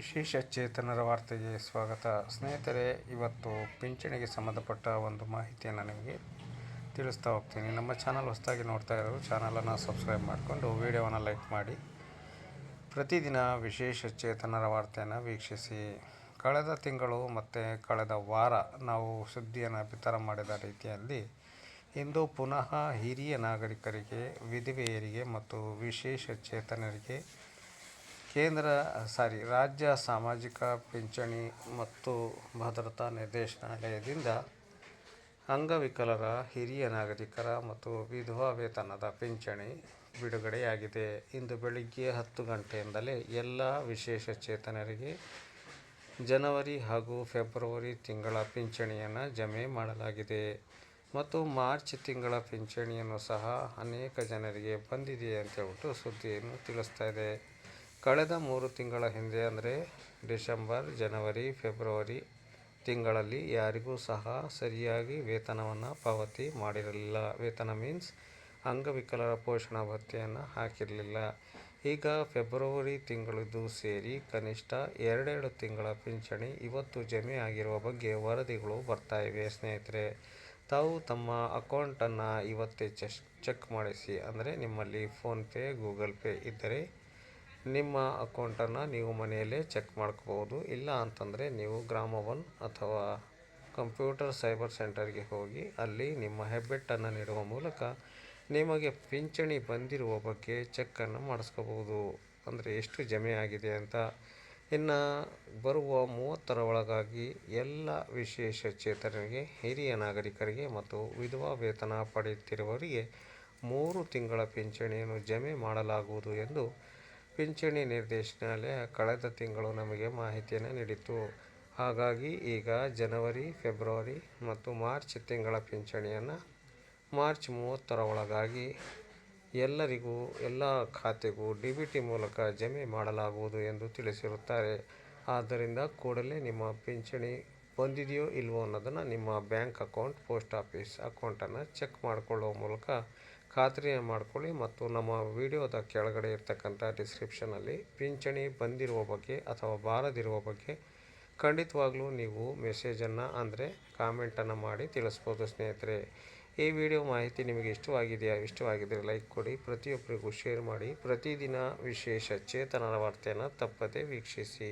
ವಿಶೇಷ ಚೇತನರ ವಾರ್ತೆಗೆ ಸ್ವಾಗತ. ಸ್ನೇಹಿತರೆ, ಇವತ್ತು ಪಿಂಚಣಿಗೆ ಸಂಬಂಧಪಟ್ಟ ಒಂದು ಮಾಹಿತಿಯನ್ನು ನಿಮಗೆ ತಿಳಿಸ್ತಾ ಹೋಗ್ತೀನಿ. ನಮ್ಮ ಚಾನಲ್ ಹೊಸದಾಗಿ ನೋಡ್ತಾ ಇರೋರು, ಚಾನಲನ್ನು ಸಬ್ಸ್ಕ್ರೈಬ್ ಮಾಡಿಕೊಂಡು ವಿಡಿಯೋವನ್ನು ಲೈಕ್ ಮಾಡಿ. ಪ್ರತಿದಿನ ವಿಶೇಷ ಚೇತನರ ವಾರ್ತೆಯನ್ನು ವೀಕ್ಷಿಸಿ. ಕಳೆದ ತಿಂಗಳು ಮತ್ತು ಕಳೆದ ವಾರ ನಾವು ಸುದ್ದಿಯನ್ನು ಬಿತ್ತರ ಮಾಡಿದ ರೀತಿಯಲ್ಲಿ ಇಂದು ಪುನಃ ಹಿರಿಯ ನಾಗರಿಕರಿಗೆ, ವಿಧವೆಯರಿಗೆ ಮತ್ತು ವಿಶೇಷ ಚೇತನರಿಗೆ ಕೇಂದ್ರ ಸಾರಿ, ರಾಜ್ಯ ಸಾಮಾಜಿಕ ಪಿಂಚಣಿ ಮತ್ತು ಭದ್ರತಾ ನಿರ್ದೇಶನಾಲಯದಿಂದ ಅಂಗವಿಕಲರ ಹಿರಿಯ ನಾಗರಿಕರ ಮತ್ತು ವಿಧವಾ ವೇತನದ ಪಿಂಚಣಿ ಬಿಡುಗಡೆಯಾಗಿದೆ. ಇಂದು ಬೆಳಿಗ್ಗೆ ಹತ್ತು ಗಂಟೆಯಿಂದಲೇ ಎಲ್ಲ ವಿಶೇಷ ಚೇತನರಿಗೆ ಜನವರಿ ಹಾಗೂ ಫೆಬ್ರವರಿ ತಿಂಗಳ ಪಿಂಚಣಿಯನ್ನು ಜಮೆ ಮಾಡಲಾಗಿದೆ. ಮತ್ತು ಮಾರ್ಚ್ ತಿಂಗಳ ಪಿಂಚಣಿಯನ್ನು ಸಹ ಅನೇಕ ಜನರಿಗೆ ಬಂದಿದೆ ಅಂತ ಹೇಳ್ಬಿಟ್ಟು ಸುದ್ದಿಯನ್ನು ತಿಳಿಸ್ತಾ ಇದೆ. ಕಳೆದ ಮೂರು ತಿಂಗಳ ಹಿಂದೆ ಅಂದರೆ ಡಿಸೆಂಬರ್, ಜನವರಿ, ಫೆಬ್ರವರಿ ತಿಂಗಳಲ್ಲಿ ಯಾರಿಗೂ ಸಹ ಸರಿಯಾಗಿ ವೇತನವನ್ನು ಪಾವತಿ ಮಾಡಿರಲಿಲ್ಲ. ವೇತನ ಮೀನ್ಸ್ ಅಂಗವಿಕಲರ ಪೋಷಣಾ ಭತ್ಯೆಯನ್ನು ಹಾಕಿರಲಿಲ್ಲ. ಈಗ ಫೆಬ್ರವರಿ ತಿಂಗಳದ್ದು ಸೇರಿ ಕನಿಷ್ಠ ಎರಡೆರಡು ತಿಂಗಳ ಪಿಂಚಣಿ ಇವತ್ತು ಜಮೆ ಆಗಿರುವ ಬಗ್ಗೆ ವರದಿಗಳು ಬರ್ತಾ ಇವೆ. ಸ್ನೇಹಿತರೆ, ತಾವು ತಮ್ಮ ಅಕೌಂಟನ್ನು ಇವತ್ತೇ ಚೆಕ್ ಚೆಕ್ ಮಾಡಿಸಿ. ಅಂದರೆ ನಿಮ್ಮಲ್ಲಿ ಫೋನ್ಪೇ ಗೂಗಲ್ ಪೇ ಇದ್ದರೆ ನಿಮ್ಮ ಅಕೌಂಟನ್ನು ನೀವು ಮನೆಯಲ್ಲೇ ಚೆಕ್ ಮಾಡ್ಕೋಬೋದು ಇಲ್ಲ ಅಂತಂದರೆ ನೀವು ಗ್ರಾಮ ಒನ್ ಅಥವಾ ಕಂಪ್ಯೂಟರ್ ಸೈಬರ್ ಸೆಂಟರ್ಗೆ ಹೋಗಿ ಅಲ್ಲಿ ನಿಮ್ಮ ಹೆಬ್ಬೆಟ್ಟನ್ನು ನೀಡುವ ಮೂಲಕ ನಿಮಗೆ ಪಿಂಚಣಿ ಬಂದಿರುವ ಬಗ್ಗೆ ಚೆಕ್ಕನ್ನು ಮಾಡಿಸ್ಕೋಬೋದು ಅಂದರೆ ಎಷ್ಟು ಜಮೆ ಆಗಿದೆ ಅಂತ. ಇನ್ನು ಬರುವ ಮೂವತ್ತರ ಒಳಗಾಗಿ ಎಲ್ಲ ವಿಶೇಷ ಚೇತನರಿಗೆ, ಹಿರಿಯ ನಾಗರಿಕರಿಗೆ ಮತ್ತು ವಿಧವಾ ವೇತನ ಪಡೆಯುತ್ತಿರುವವರಿಗೆ ಮೂರು ತಿಂಗಳ ಪಿಂಚಣಿಯನ್ನು ಜಮೆ ಮಾಡಲಾಗುವುದು ಎಂದು ಪಿಂಚಣಿ ನಿರ್ದೇಶನಾಲಯ ಕಳೆದ ತಿಂಗಳು ನಮಗೆ ಮಾಹಿತಿಯನ್ನು ನೀಡಿತು ಹಾಗಾಗಿ ಈಗ ಜನವರಿ, ಫೆಬ್ರವರಿ ಮತ್ತು ಮಾರ್ಚ್ ತಿಂಗಳ ಪಿಂಚಣಿಯನ್ನು ಮಾರ್ಚ್ ಮೂವತ್ತರ ಒಳಗಾಗಿ ಎಲ್ಲರಿಗೂ, ಎಲ್ಲ ಖಾತೆಗೂ ಡಿ ಬಿ ಟಿ ಮೂಲಕ ಜಮೆ ಮಾಡಲಾಗುವುದು ಎಂದು ತಿಳಿಸಿರುತ್ತಾರೆ. ಆದ್ದರಿಂದ ಕೂಡಲೇ ನಿಮ್ಮ ಪಿಂಚಣಿ ಬಂದಿದೆಯೋ ಇಲ್ವೋ ಅನ್ನೋದನ್ನು ನಿಮ್ಮ ಬ್ಯಾಂಕ್ ಅಕೌಂಟ್, ಪೋಸ್ಟ್ ಆಫೀಸ್ ಅಕೌಂಟನ್ನು ಚೆಕ್ ಮಾಡಿಕೊಳ್ಳುವ ಮೂಲಕ ಖಾತ್ರಿಯನ್ನು ಮಾಡಿಕೊಳ್ಳಿ ಮತ್ತು ನಮ್ಮ ವಿಡಿಯೋದ ಕೆಳಗಡೆ ಇರ್ತಕ್ಕಂಥ ಡಿಸ್ಕ್ರಿಪ್ಷನಲ್ಲಿ ಪಿಂಚಣಿ ಬಂದಿರುವ ಬಗ್ಗೆ ಅಥವಾ ಬಾರದಿರುವ ಬಗ್ಗೆ ಖಂಡಿತವಾಗ್ಲೂ ನೀವು ಮೆಸೇಜನ್ನು ಅಂದರೆ ಕಾಮೆಂಟನ್ನು ಮಾಡಿ ತಿಳಿಸ್ಬೋದು ಸ್ನೇಹಿತರೆ. ಈ ವಿಡಿಯೋ ಮಾಹಿತಿ ನಿಮಗೆ ಇಷ್ಟವಾಗಿದೆಯಾ? ಇಷ್ಟವಾಗಿದ್ದರೆ ಲೈಕ್ ಕೊಡಿ, ಪ್ರತಿಯೊಬ್ಬರಿಗೂ ಶೇರ್ ಮಾಡಿ, ಪ್ರತಿದಿನ ವಿಶೇಷ ಚೇತನರ ವಾರ್ತೆಯನ್ನು ತಪ್ಪದೇ ವೀಕ್ಷಿಸಿ.